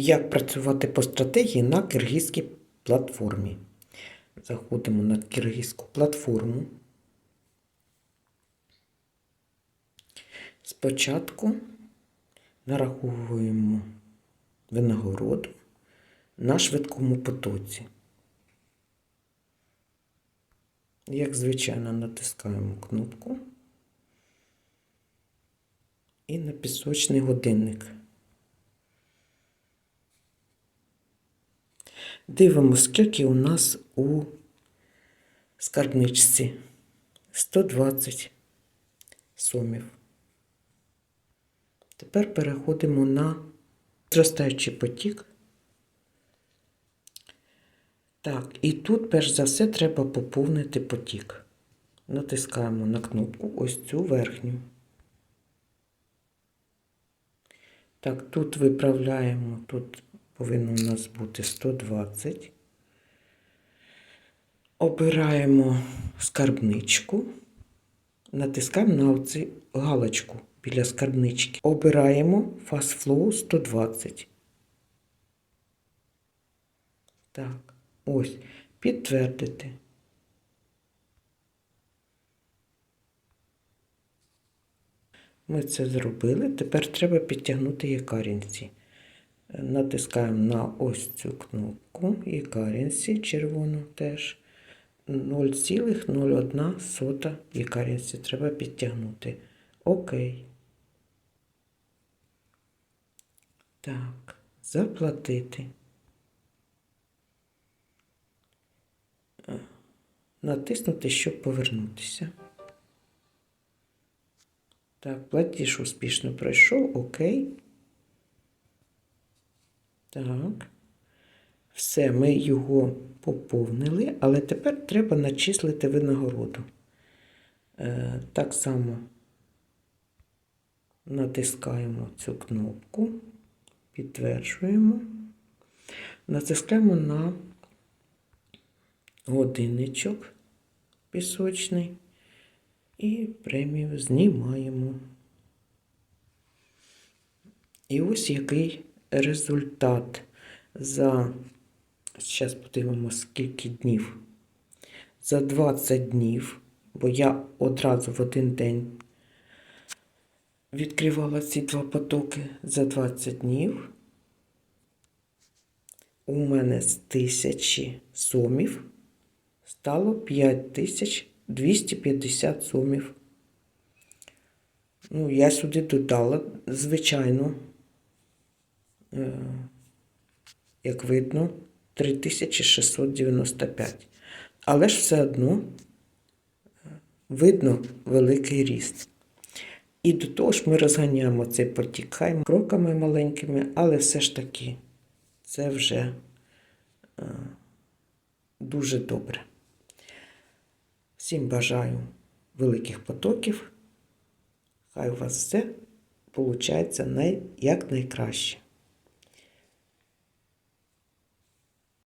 Як працювати по стратегії на киргизькій платформі? Заходимо на киргизьку платформу. Спочатку нараховуємо винагороду на швидкому потоці. Як звичайно, натискаємо кнопку і на пісочний годинник. Дивимося, скільки у нас у скарбничці. 120 сомів. Тепер переходимо на зростаючий потік. Так, і тут, перш за все, треба поповнити потік. Натискаємо на кнопку ось цю верхню. Так, тут виправляємо, тут повинно у нас бути 120. Обираємо скарбничку, натискаємо на оцю галочку біля скарбнички. Обираємо Fast Flow 120. Так, ось, підтвердити. Ми це зробили. Тепер треба підтягнути якарінці. Натискаємо на ось цю кнопку якарінці, червону теж. 0,01 сота якарінці треба підтягнути. Окей. Так, заплатити. Натиснути, щоб повернутися. Так, платіж успішно пройшов. Окей. Так. Все, ми його поповнили, але тепер треба начислити винагороду. Е, так само натискаємо цю кнопку, підтверджуємо, натискаємо на годинничок пісочний і премію знімаємо. І ось який результат за, зараз подивимося, скільки днів. За 20 днів, бо я одразу в один день відкривала ці два потоки за 20 днів. У мене з тисячі сомів стало 5250 сомів. Ну, я сюди додала, звичайно, як видно, 3695. Але ж все одно видно великий ріст. І до того ж ми розганяємо цей потік хай кроками маленькими, але все ж таки це вже е, дуже добре. Всім бажаю великих потоків. Хай у вас все виходить як найкраще.